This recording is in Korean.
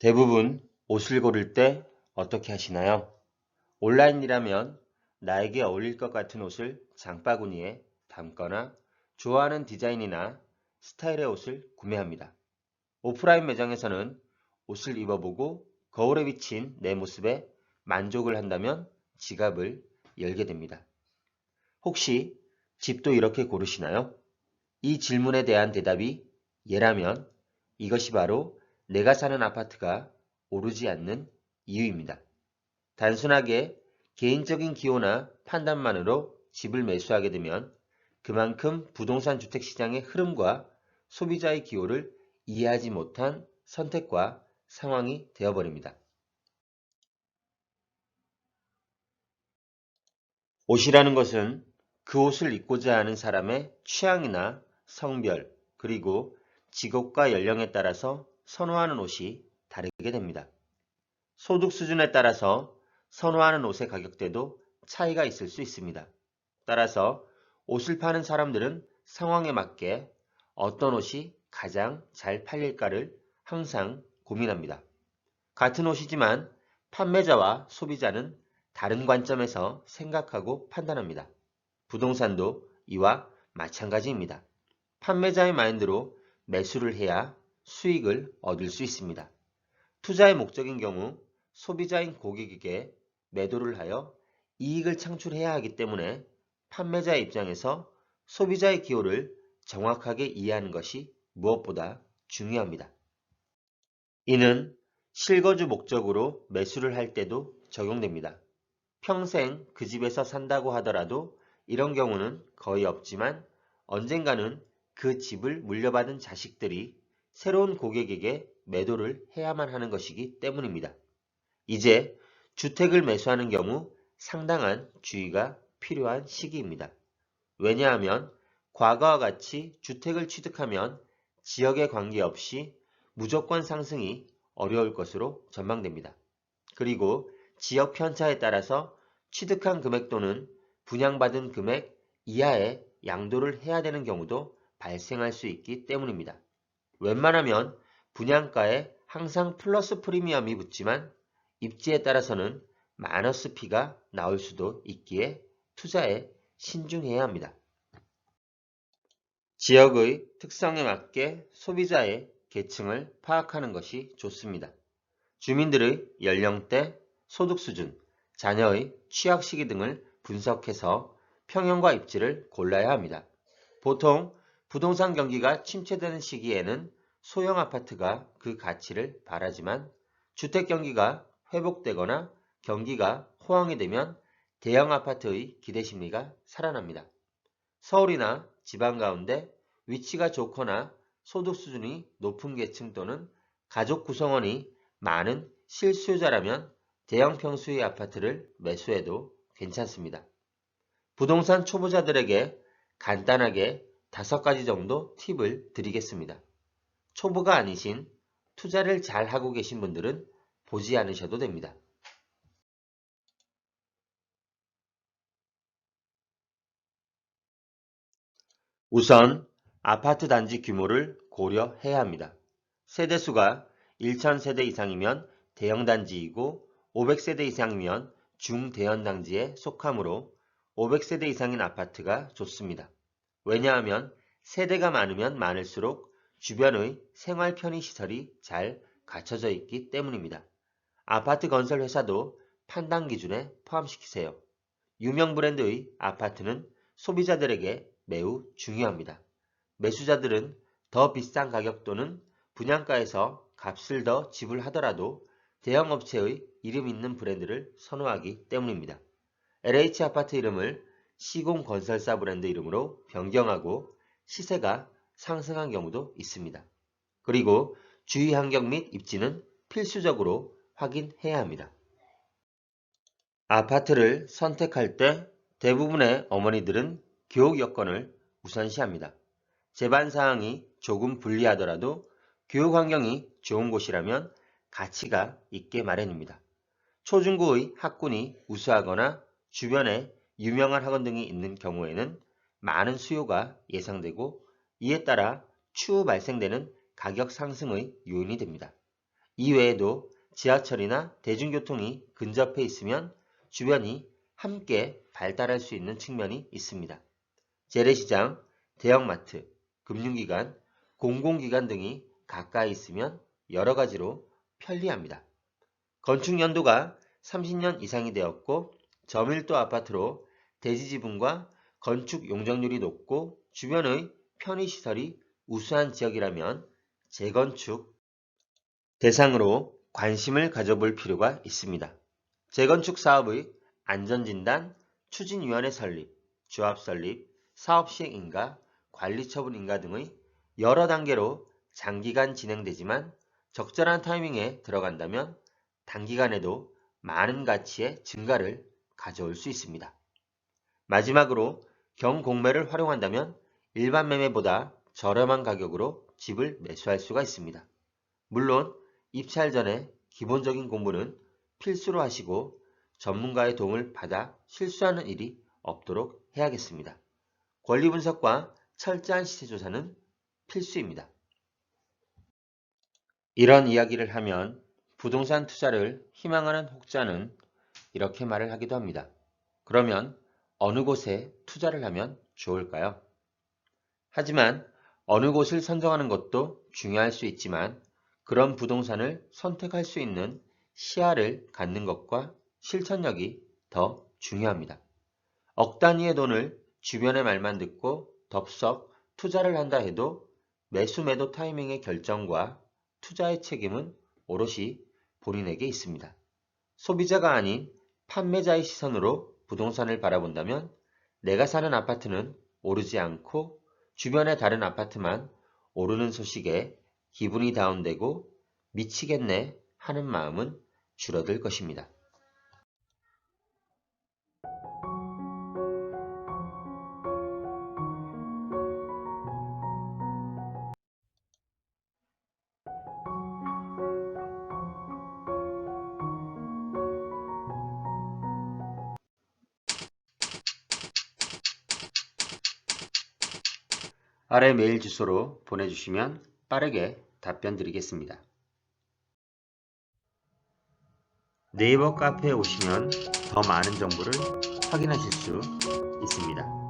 대부분 옷을 고를 때 어떻게 하시나요? 온라인이라면 나에게 어울릴 것 같은 옷을 장바구니에 담거나 좋아하는 디자인이나 스타일의 옷을 구매합니다. 오프라인 매장에서는 옷을 입어보고 거울에 비친 내 모습에 만족을 한다면 지갑을 열게 됩니다. 혹시 집도 이렇게 고르시나요? 이 질문에 대한 대답이 예라면 이것이 바로 내가 사는 아파트가 오르지 않는 이유입니다. 단순하게 개인적인 기호나 판단만으로 집을 매수하게 되면 그만큼 부동산 주택 시장의 흐름과 소비자의 기호를 이해하지 못한 선택과 상황이 되어버립니다. 옷이라는 것은 그 옷을 입고자 하는 사람의 취향이나 성별, 그리고 직업과 연령에 따라서 선호하는 옷이 다르게 됩니다. 소득 수준에 따라서 선호하는 옷의 가격대도 차이가 있을 수 있습니다. 따라서 옷을 파는 사람들은 상황에 맞게 어떤 옷이 가장 잘 팔릴까를 항상 고민합니다. 같은 옷이지만 판매자와 소비자는 다른 관점에서 생각하고 판단합니다. 부동산도 이와 마찬가지입니다. 판매자의 마인드로 매수를 해야 수익을 얻을 수 있습니다. 투자의 목적인 경우 소비자인 고객에게 매도를 하여 이익을 창출해야 하기 때문에 판매자의 입장에서 소비자의 기호를 정확하게 이해하는 것이 무엇보다 중요합니다. 이는 실거주 목적으로 매수를 할 때도 적용됩니다. 평생 그 집에서 산다고 하더라도 이런 경우는 거의 없지만 언젠가는 그 집을 물려받은 자식들이 새로운 고객에게 매도를 해야만 하는 것이기 때문입니다. 이제 주택을 매수하는 경우 상당한 주의가 필요한 시기입니다. 왜냐하면 과거와 같이 주택을 취득하면 지역에 관계없이 무조건 상승이 어려울 것으로 전망됩니다. 그리고 지역 편차에 따라서 취득한 금액 또는 분양받은 금액 이하의 양도를 해야 되는 경우도 발생할 수 있기 때문입니다. 웬만하면 분양가에 항상 플러스 프리미엄이 붙지만 입지에 따라서는 마너스 피가 나올 수도 있기에 투자에 신중해야 합니다. 지역의 특성에 맞게 소비자의 계층을 파악하는 것이 좋습니다. 주민들의 연령대, 소득 수준, 자녀의 취학 시기 등을 분석해서 평형과 입지를 골라야 합니다. 보통 부동산 경기가 침체되는 시기에는 소형 아파트가 그 가치를 바라지만 주택 경기가 회복되거나 경기가 호황이 되면 대형 아파트의 기대 심리가 살아납니다. 서울이나 지방 가운데 위치가 좋거나 소득 수준이 높은 계층 또는 가족 구성원이 많은 실수요자라면 대형 평수의 아파트를 매수해도 괜찮습니다. 부동산 초보자들에게 간단하게 다섯 가지 정도 팁을 드리겠습니다. 초보가 아니신 투자를 잘 하고 계신 분들은 보지 않으셔도 됩니다. 우선 아파트 단지 규모를 고려해야 합니다. 세대수가 1000세대 이상이면 대형 단지이고 500세대 이상이면 중대형 단지에 속하므로 500세대 이상인 아파트가 좋습니다. 왜냐하면 세대가 많으면 많을수록 주변의 생활 편의 시설이 잘 갖춰져 있기 때문입니다. 아파트 건설 회사도 판단 기준에 포함시키세요. 유명 브랜드의 아파트는 소비자들에게 매우 중요합니다. 매수자들은 더 비싼 가격 또는 분양가에서 값을 더 지불하더라도 대형 업체의 이름 있는 브랜드를 선호하기 때문입니다. LH 아파트 이름을 시공건설사 브랜드 이름으로 변경하고 시세가 상승한 경우도 있습니다. 그리고 주위 환경 및 입지는 필수적으로 확인해야 합니다. 아파트를 선택할 때 대부분의 어머니들은 교육 여건을 우선시합니다. 재반 사항이 조금 불리하더라도 교육 환경이 좋은 곳이라면 가치가 있게 마련입니다. 초중고의 학군이 우수하거나 주변에 유명한 학원 등이 있는 경우에는 많은 수요가 예상되고 이에 따라 추후 발생되는 가격 상승의 요인이 됩니다. 이외에도 지하철이나 대중교통이 근접해 있으면 주변이 함께 발달할 수 있는 측면이 있습니다. 재래시장, 대형마트, 금융기관, 공공기관 등이 가까이 있으면 여러 가지로 편리합니다. 건축 연도가 30년 이상이 되었고 저밀도 아파트로 대지 지분과 건축 용적률이 높고 주변의 편의시설이 우수한 지역이라면 재건축 대상으로 관심을 가져볼 필요가 있습니다. 재건축 사업의 안전진단, 추진위원회 설립, 조합 설립, 사업 시행 인가, 관리 처분 인가 등의 여러 단계로 장기간 진행되지만 적절한 타이밍에 들어간다면 단기간에도 많은 가치의 증가를 가져올 수 있습니다. 마지막으로 경공매를 활용한다면 일반 매매보다 저렴한 가격으로 집을 매수할 수가 있습니다. 물론 입찰 전에 기본적인 공부는 필수로 하시고 전문가의 도움을 받아 실수하는 일이 없도록 해야겠습니다. 권리 분석과 철저한 시세 조사는 필수입니다. 이런 이야기를 하면 부동산 투자를 희망하는 혹자는 이렇게 말을 하기도 합니다. 그러면 어느 곳에 투자를 하면 좋을까요? 하지만 어느 곳을 선정하는 것도 중요할 수 있지만 그런 부동산을 선택할 수 있는 시야를 갖는 것과 실천력이 더 중요합니다. 억 단위의 돈을 주변의 말만 듣고 덥석 투자를 한다 해도 매수 매도 타이밍의 결정과 투자의 책임은 오롯이 본인에게 있습니다. 소비자가 아닌 판매자의 시선으로 부동산을 바라본다면 내가 사는 아파트는 오르지 않고 주변의 다른 아파트만 오르는 소식에 기분이 다운되고 미치겠네 하는 마음은 줄어들 것입니다. 아래 메일 주소로 보내주시면 빠르게 답변 드리겠습니다. 네이버 카페에 오시면 더 많은 정보를 확인하실 수 있습니다.